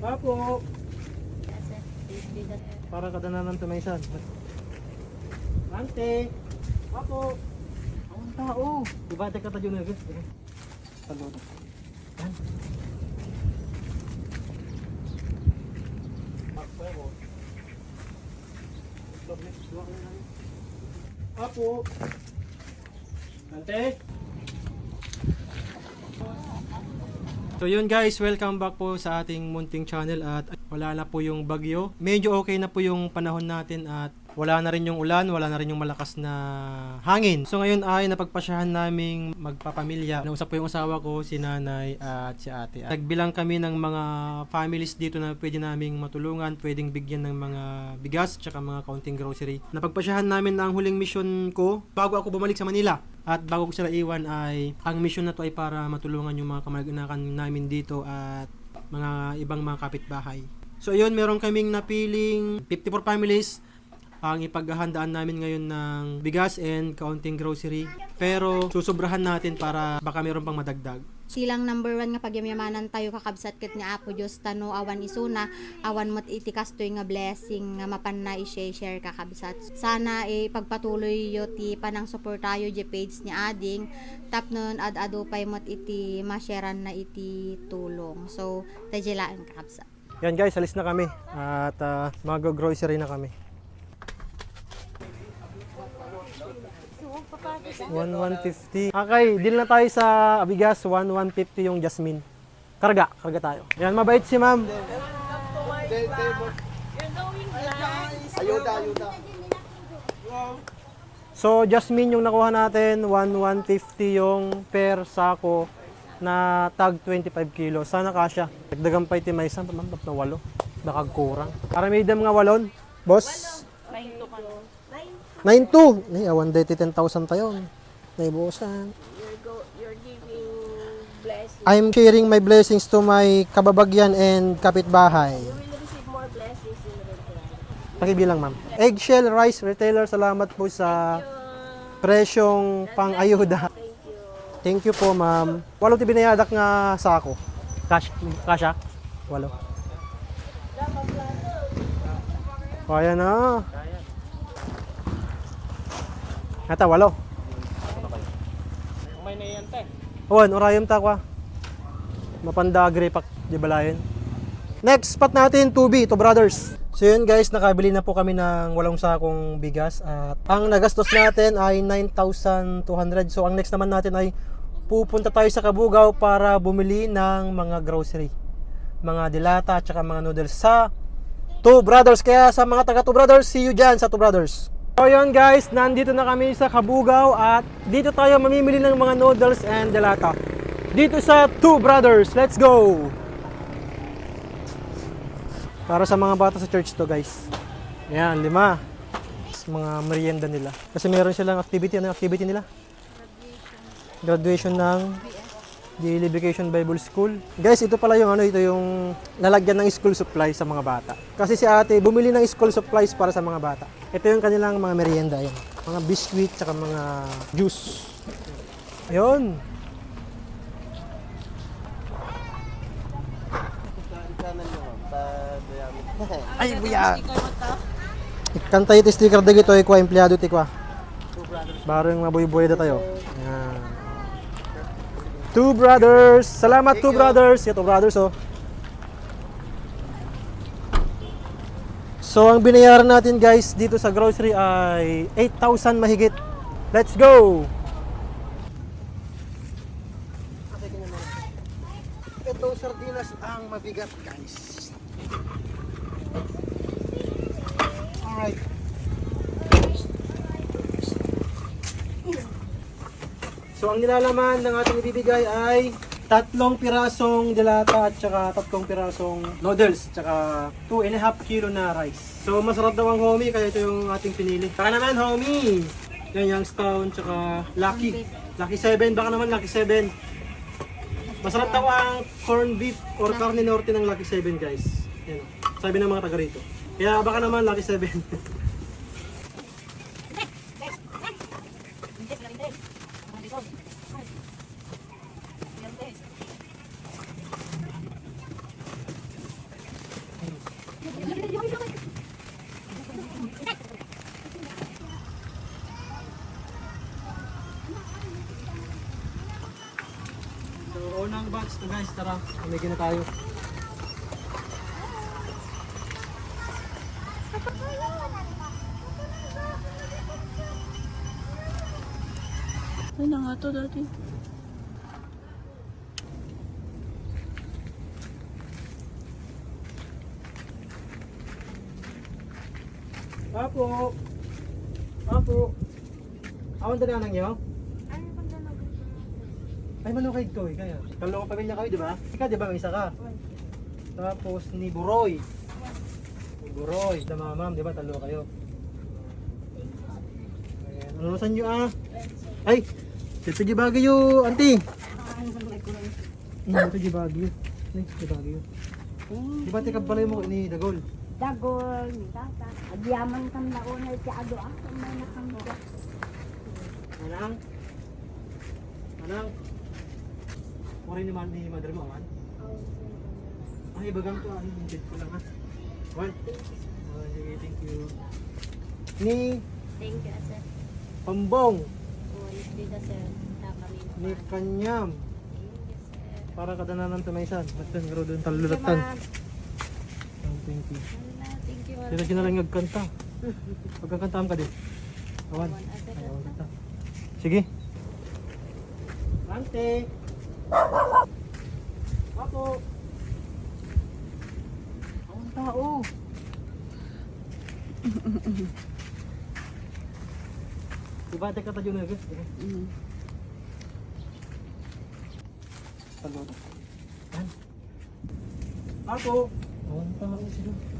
Apo. Para kadananan tumaysan. Ante. Apo. Ang tao. Diba ate kata yun agad? Saludo. Yan. Apo ako. Apo. Ante. So yun guys, welcome back po sa ating munting channel at wala na po yung bagyo. Medyo okay na po yung panahon natin at wala na rin yung ulan, wala na rin yung malakas na hangin. So ngayon ay napagpasyahan naming magpapamilya. Nausap po yung asawa ko, si nanay at si ate. At nagbilang kami ng mga families dito na pwede naming matulungan, pwedeng bigyan ng mga bigas, tsaka mga kaunting grocery. Napagpasyahan namin na ang huling mission ko bago ako bumalik sa Manila. At bago ko sila iwan ay ang mission na to ay para matulungan yung mga kamag-anakan namin dito at mga ibang mga kapitbahay. So ayun, meron kaming napiling 54 families ang ipaghahandaan namin ngayon ng bigas and kaunting grocery. Pero susobrahan natin para baka meron pang madagdag. Silang number one nga pagyamyamanan tayo kakabsat ket nga Apo Dios tano awan isuna awan mat itikas toy nga blessing nga mapan na i-share kakabsat. Sana eh, pagpatuloy yo ti panang support tayo je page ni Ading tapnon ad ado pay mat iti masharean na iti tulong. So tajilaan kakabsat. Yan guys, alis na kami at uh, mag-grocery na kami. 1,150. Okay, deal na tayo sa bigas. 1,150 yung Jasmine. Karga, karga tayo. Yan, mabait si ma'am. Ayuda, ayuda. So, Jasmine yung nakuha natin, 1,150 yung per sako na tag 25 kilo. Sana kasya. Dagdagan pa iti may isang pamantap na walo. Baka kurang. Para may idam nga walon. Boss? 9,2. Ay, awan day ti 10,000 tayo. Naibusan. I'm sharing my blessings to my kababagyan and kapitbahay. Pakibilang, ma'am. Eggshell Rice Retailer, salamat po sa presyong pang-ayuda. Thank you po, ma'am. Walo ti binayadak nga sako. Cash, kasha? Walo. Kaya na. Ata, walo. May na yan, te. Owan, orayom ta kwa. Mapanda agripak, di balayan. Next spot natin, 2B, to brothers. So yun guys, nakabili na po kami ng walong sakong bigas at ang nagastos natin ay 9,200. So ang next naman natin ay pupunta tayo sa Kabugaw para bumili ng mga grocery. Mga dilata at saka mga noodles sa Two Brothers. Kaya sa mga taga Two Brothers, see you dyan sa Two Brothers. So yun guys, nandito na kami sa Kabugaw at dito tayo mamimili ng mga noodles and dilata. Dito sa Two Brothers. Let's go! Para sa mga bata sa church to guys. Ayan, lima. Mga merienda nila. Kasi meron silang activity. Ano yung activity nila? Graduation ng Daily Vacation Bible School. Guys, ito pala yung ano, ito yung lalagyan ng school supplies sa mga bata. Kasi si ate, bumili ng school supplies para sa mga bata. Ito yung kanilang mga merienda. Yan. Mga biscuit, tsaka mga juice. Yun. Dayami. Ay, buya. Ikanta iti sticker dagito ay kwa empleyado ti kwa. Baro yung mabuy-buhay da tayo. Yan. Two brothers. Salamat two brothers. Ito brothers oh. So ang binayaran natin guys dito sa grocery ay 8,000 mahigit. Let's go. Ito, sardinas ang mabigat, guys. Alright. So ang nilalaman ng ating ibibigay ay tatlong pirasong dilata at saka tatlong pirasong noodles tsaka 2 and a half kilo na rice. So masarap daw ang homie kaya ito yung ating pinili. Saka naman homie! Yan Youngstown tsaka Lucky. Lucky 7 baka naman Lucky 7. Masarap daw ang corn beef or carne norte ng Lucky 7 guys. Yan. Sabi ng mga taga rito. Kaya baka naman Lucky 7. So guys, tara, umigin na tayo. Ay na nga to dati. Apo! Apo! Awan na nanang nyo? Ay, manukay ko eh, kaya. Kalong pamilya kayo, di ba? Ikaw, di ba, may isa ka? Tapos ni Buroy. Ni Buroy, sa mamam, di ba, talo kayo. Ayan, ano nasan nyo ah? Ay, dito di Baguio, auntie. Dito di Baguio. Ay, di Baguio. Di ba tikab balay mo ni Dagol? Dagol, tata. Agyaman kam na unay ti ado ako may nakamda. Manang? Manang? Mori ni ni Madre mo, man? Ay, bagang to, ano, hindi ko lang ha. One. Oh, sige, thank you. Ni Thank you, sir. Pambong, Uwalis dito, sir. Ni Kanyam, para kadananan tumaysan. Matan nga doon talulatan. Oh, thank you. Thank you. Sila sila lang nagkanta. Pagkakantaam ka din. Awan. Ayaw kita. Sige. Ante. Ako. Ang tao. diba teka tayo na guys? Mm. Yan. Ako. Ang tao sila.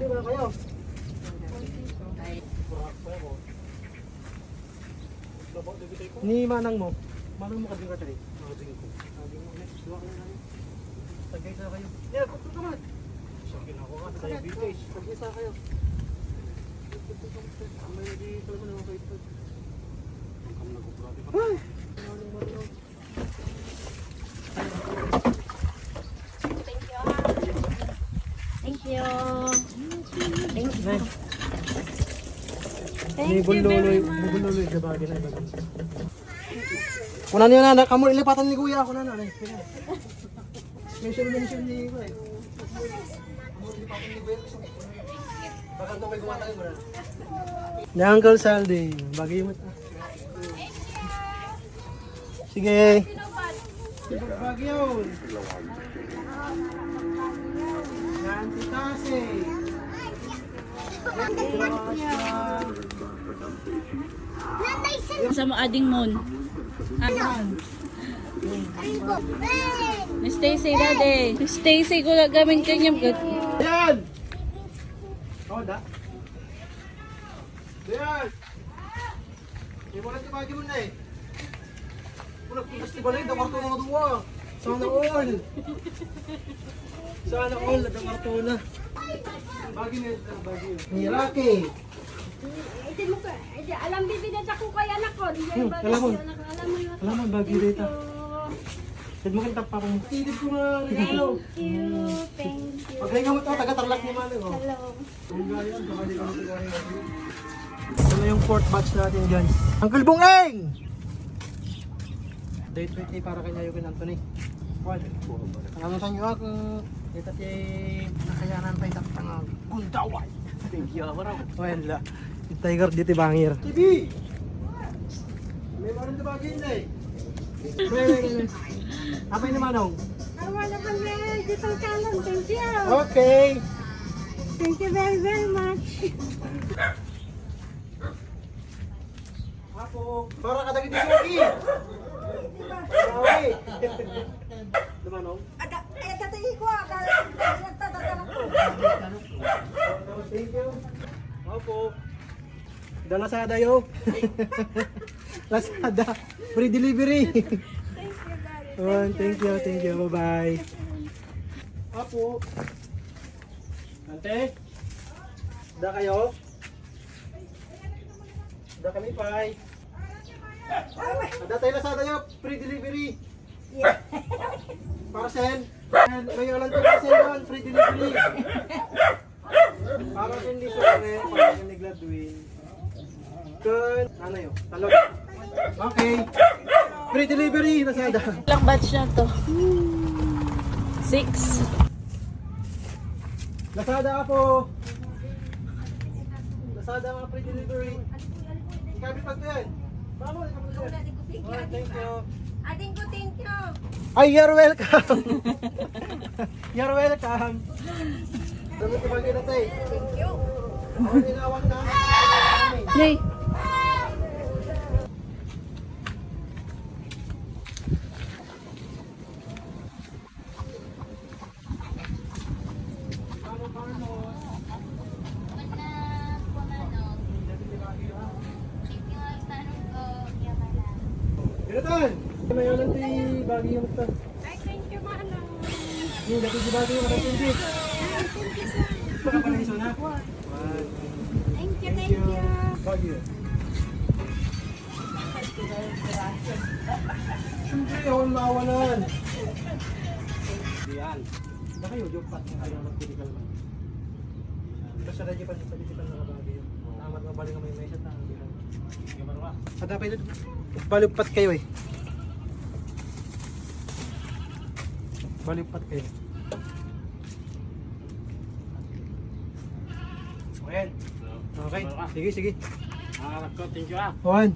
Sakto lima kayo. Ni manang mo. Manang mo ka din ka tali. Mga ko. Sabi mo ulit. Duwa ka na lang. Tagay sa kayo. Yeah, kuto ka man. Sabi na ako nga. Sa diabetes. Tagay sa kayo. May dito naman ako ito. Ang kami nagkukurati pa. Ay! Manang marunong. Thank you. Thank you. Nay. Sa bagay na ibang. Kuna niyo na, kamu ilipatan ni kuya ako na na. Mention mention ni kuya. Kamu ilipatan ni kuya. Baka ito may gumatay mo na. Ni Uncle Saldi, bagay mo. Sige. Bagyo. Yan si Tase. Sa mo ading mon. Ni Stacy dade. Ni Stacy ko gamin kanyang gat. Yan! Oh, da. Yan! Hindi mo lang tibagi mo na eh. Muna kung gusto ba na ito, karto mga duwa. Sana all. Sana all, na karto na. Yun. Ni Rocky. Ito mo ka. Ito, alam bibigyan ako kay anak ko. Di Hmm, alam mo. Alam mo yun. Alam mo, bagi dito. Sad mo kanta pa kung tidid ko nga regalo. Thank you. Thank you. Pag mo ito, taga-tarlak ni Manong. oh. Hello. Ka. Ito na yung fourth batch natin guys. Uncle Bungeng! Day 20 para kay Nayo Anthony. Ano sa inyo ako? Ito ti nakayanan pa itak tanga gundaway. Thank you, maraw. Well, la. Si Tiger dito bangir. TV! May maroon na bagay na eh. May, may. Apay naman oh. Awa naman na. Dito ka lang. Thank you. Okay. Thank you very, very much. Ako, para ka dagiti suki. Ay. Dumanong. Ada, eh, tatay ko. Nagtatagal Thank you. Opo. Da Lazada yo. Lazada. Free delivery. Thank you, thank you, thank you. Bye-bye. Opo. Ante. Da kayo? Da kami pay. Ada tayo Lazada yo. Free delivery. Parcel. And may alam to parcel yun. Free delivery. Para hindi sa rin, para hindi Gladwin. Kun, ano yun? Talog. Okay. Free delivery, Lazada. Ilang batch na to? Six. Lazada ka po. Lazada mga free delivery. Ikabi pag yan. Vamos, ikabi pag yan. Thank you. Ating ko thank you. Ay, you're welcome. you're welcome. Dami ko bang kinatay? Thank you. Ako tinawag na. Nay. Kinatan! May ulan ti bagi yung ito. Ay, thank you, manong. Hindi, dati si bagi yung matapindi. Baka pala iso na. Thank you, Thank you. Bagyo. Siyempre, ako mawalan. Diyan. Ba kayo, joke pat ng ayaw mag-critical man. Basta radyo pa sa critical na kabagi yun. Tamat mo balik ang may message na. Sa dapat ito, balugpat kayo eh. Balugpat kayo. Okay. Okay, sige, sige. Ah, thank you ah. One.